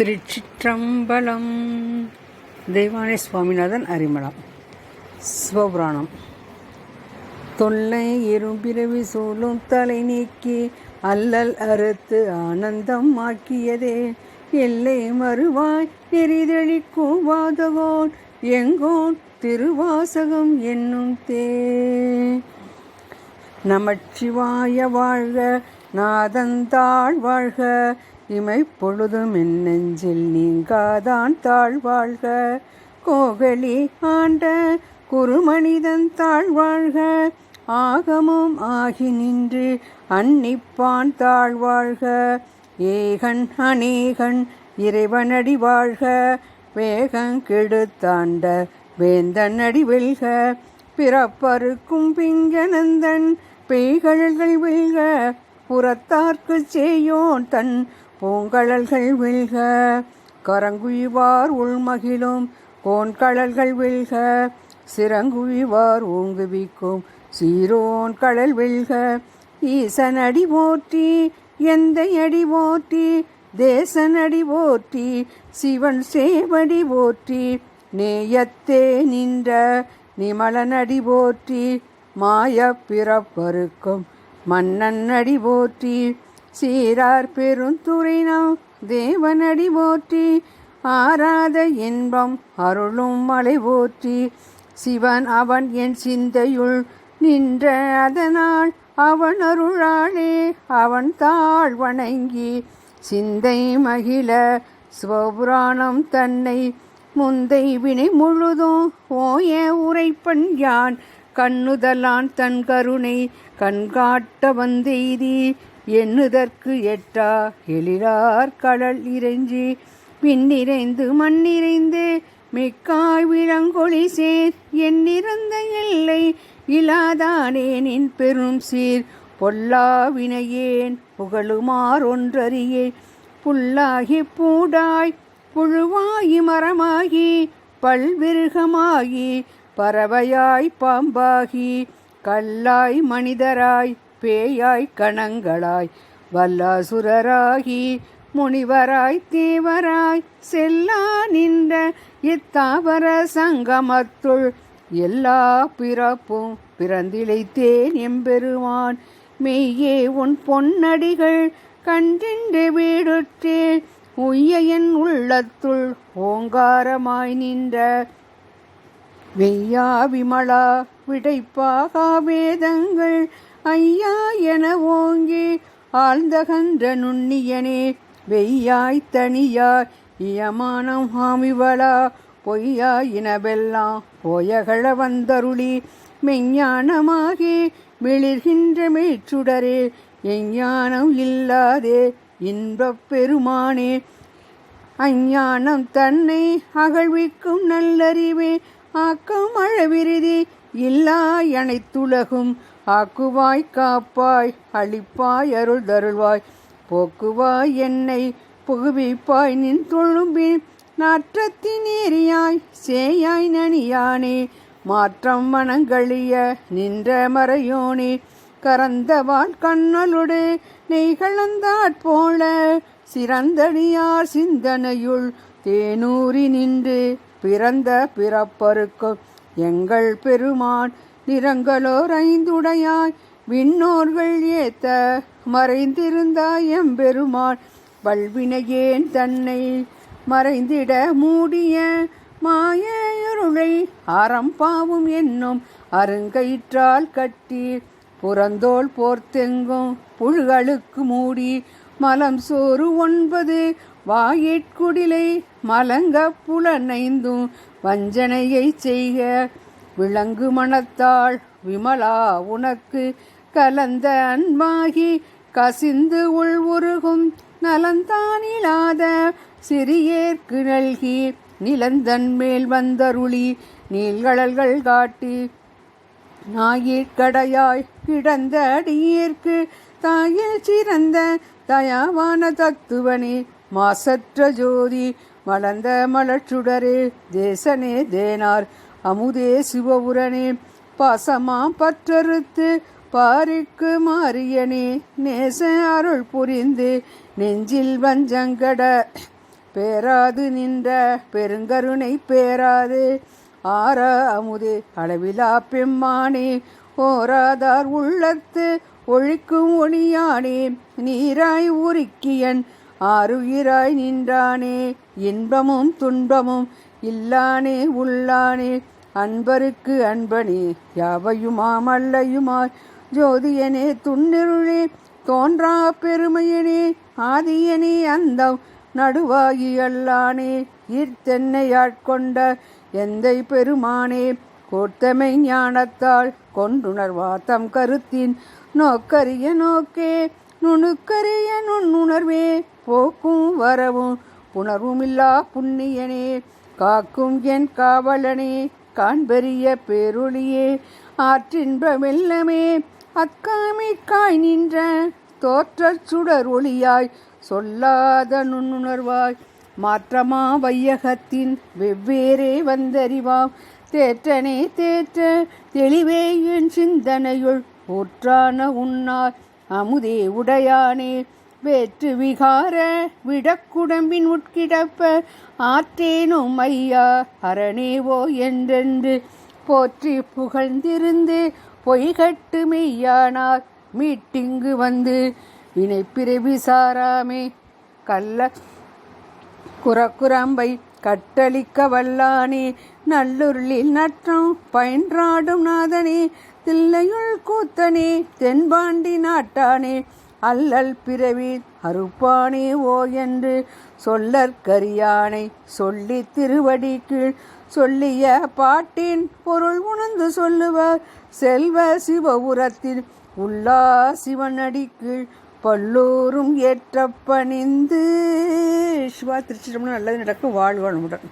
திருச்சிற்றம்பலம். தெய்வானை சுவாமிநாதன் அரிமளம். சிவபுராணம். தொல்லை இரும்பிரவி சூழும் தலை நீக்கி அல்லல் அறுத்து ஆனந்தம் ஆக்கியதே. எல்லை மறுவாய் நெறிதழிக்கும் வாதகோன் எங்கோன் திருவாசகம் என்னும் தே. நமச்சிவாய வாழ்க நாதந்தாழ் வாழ்க இமைப்பொழுதும் என் நெஞ்சில் நீங்காதான் தாழ்வாழ்க. கோகலி ஆண்ட குருமனிதன் தாழ்வாழ்க. ஆகமும் ஆகி நின்று அன்னிப்பான் தாழ்வாழ்க. ஏகன் அநேகன் இறைவனடி வாழ்க. வேகங் கெடுத்தாண்ட வேந்தனடி வெல்க. பிறப்பருக்கும் பிங்கனந்தன் பேய்கழல்கள் வெல்க. புறத்தார்க்கு செய்யோன் தன் பூங்கழல்கள் வில்க கரங்குயிவார் உள்மகிழும் கோன்கழல்கள் வில்க சிறங்குயிவார் ஓங்குவிக்கும் சீரோன் கடல் வெல்க. ஈசனடி போற்றி எந்த அடி போற்றி தேசனடி போற்றி சிவன் சேவடி போற்றி நேயத்தே நின்ற நிமலனடி போற்றி மாய பிறப்பருக்கும் மன்னன் அடி போற்றி சீரார் பெருந்துறைனம் தேவனடி போற்றி ஆராத இன்பம் அருளும் மலை போற்றி. சிவன் அவன் என் சிந்தையுள் நின்ற அதனால் அவன் அருளாளே அவன் தாழ் வணங்கி. சிந்தை மகிழ சிவபுராணம் தன்னை முந்தை வினை முழுதும் ஓய உரைப்பன் யான். கண்ணுதலான் தன் கருணை கண்காட்ட வந்தெய்தி எண்ணுதற்கு எட்டா எழிலார் கடல் இறைஞ்சி விண்ணிறைந்து மண்ணிறைந்து மிக்காய் விளங்கொழி சேர். எண்ணிறந்த எல்லை இலாதானே நின் பெரும் சீர். பொல்லா வினையேன் ஒன்றறியே. புல்லாகி பூடாய் புழுவாயி மரமாகி பல்விருகமாகி பறவையாய் பாம்பாகி கல்லாய் மனிதராய் பேயாய் கணங்களாய் வல்லாசுரராகி முனிவராய் தேவராய் செல்லா நின்ற இத்தாவர சங்கமத்துள் எல்லா பிறப்பும் பிறந்திழைத்தேன் எம்பெருவான் மெய்யே உன் பொன்னடிகள் கண்டின்று வீடுற்றேன். உய்ய என் உள்ளத்துள் ஓங்காரமாய் நின்ற வெய்யா விமலா விடைப்பாகா வேதங்கள் ஐயா என ஓங்கி ஆழ்ந்தகன்ற நுண்ணியனே வெய்யாய் தனியாய் இயமானம் ஹாமிவளா பொய்யா இனவெல்லாம் போயகழ வந்தருளி. மெஞ்ஞானமாகி மிளிர்கின்ற மேற்றுடரே எஞ்ஞானம் இல்லாதே இன்பப் பெருமானே. அஞ்ஞானம் தன்னை அகழ்விக்கும் நல்லறிவே ஆக்கம் அழவிருதி இல்லா அனைத்துலகும் ஆக்குவாய் காப்பாய் அழிப்பாய் அருள் தருள்வாய். போக்குவாய் என்னை புகுவிப்பாய் நின் தொழும்பின் நாற்றத்தினேரியாய் சேயாய் நனியானே. மாற்றம் மனங்களிய நின்ற மறையோனே. கரந்தவாள் கண்ணலொடு நெய்களந்தாற் போல. சிறந்தடியார் சிந்தனையுள் தேனூரி நின்று பிறந்த பிறப்பருக்கும் எங்கள் பெருமான் நிறங்களோர் ஐந்துடையாய் விண்ணோர்கள் ஏத்த மறைந்திருந்தாய் எம்பெருமாள். வல்வினையேன் தன்னை மறைந்திட மூடிய மாயருளை அறம்பாவும் என்னும் அருங்கயிற்றால் கட்டி புறந்தோல் போர்த்தெங்கும் புழுகளுக்கு மூடி மலம் சோறு ஒன்பது வாயிற்குடிலை மலங்க புலனைந்தும் வஞ்சனையை செய்க விலங்கு மனத்தாள் விமலா உனக்கு கலந்த அன்பாகி கசிந்து உள் உருகும் நலந்தானிலாத சிறியேற்கு நல்கி நிலந்தன் மேல் வந்தருளி நீள்கடல்கள் காட்டி ஞாயிற்கடையாய் கிடந்த அடியேற்கு தாயில் சிறந்த தயாவான தத்துவனே மாசற்ற ஜோதி மலர்ந்த மலச்சுடரே தேசனே தேனார். அமுதே சிவபுரனே பாசமா பற்றறுத்து பாரிக்கு மாறியனே நேச அருள் புரிந்து நெஞ்சில் வஞ்சங்கட பேராது நின்ற பெருங்கருணை பேராது. ஆரா அமுதே அளவிலா பெம்மானே ஓராதார் உள்ளத்து ஒழிக்கும் ஒளியானே நீராய் உருக்கியன் ஆறுயிராய் நின்றானே இன்பமும் துன்பமும் இல்லானே உள்ளானே அன்பருக்கு அன்பனே யாவையுமாம் அல்லையுமாய்? ஜோதியனே துன்னிருளே தோன்றா பெருமையனே ஆதியனே அந்தம் நடுவாகி அல்லானே ஈர்த்தென்னையாட்கொண்ட எந்தை பெருமானே கோட்டமை ஞானத்தால் கொண்டுணர்வாத்தம் கருத்தின் நோக்கரிய நோக்கே நுணுக்கரிய நுண்ணுணர்வே போக்கும் வரவும் புணர்வுமில்லா புண்ணியனே. காக்கும் என் காவலனே காண்பெரிய பேரொளியே ஆற்றின்பமெல்லமே. அக்காமிக்காய் நின்ற தோற்றச் சுடர் ஒளியாய் சொல்லாத நுண்ணுணர்வாய். மாற்றமா வையகத்தின் வெவ்வேறே வந்தறிவாம். தேற்றனே தேற்ற தெளிவே என் சிந்தனையுள் ஊற்றான உன்னார் அமுதே உடையானே. வேற்று விகார விடக்குடம்பின் உட்கிடப்ப ஆற்றேனும் ஐயா அரணேவோ என்றென்று போற்றி புகழ்ந்திருந்து பொய்கட்டு மெய்யானார் மீட்டிங்கு வந்து வினைப்பிறவி சாராமே கள்ள குரக்குரம்பை கட்டளிக்க வல்லானே நல்லுருளில் நற்றம் பயின்றாடும் நாதனே தில்லையுள் கூத்தனே தென்பாண்டி நாட்டானே அல்லல் பிறவி அறுப்பானே ஓ என்று சொல்லற்கரியானை சொல்லி திருவடி கீழ் சொல்லிய பாட்டின் பொருள் உணர்ந்து சொல்லுவார். செல்வ சிவபுரத்தில் உள்ளா சிவனடி கீழ் பல்லோரும் ஏற்ற பணிந்து. சிவா திருச்சிட்டம்னா நல்லது நடக்கும். வாழ்வானுடன்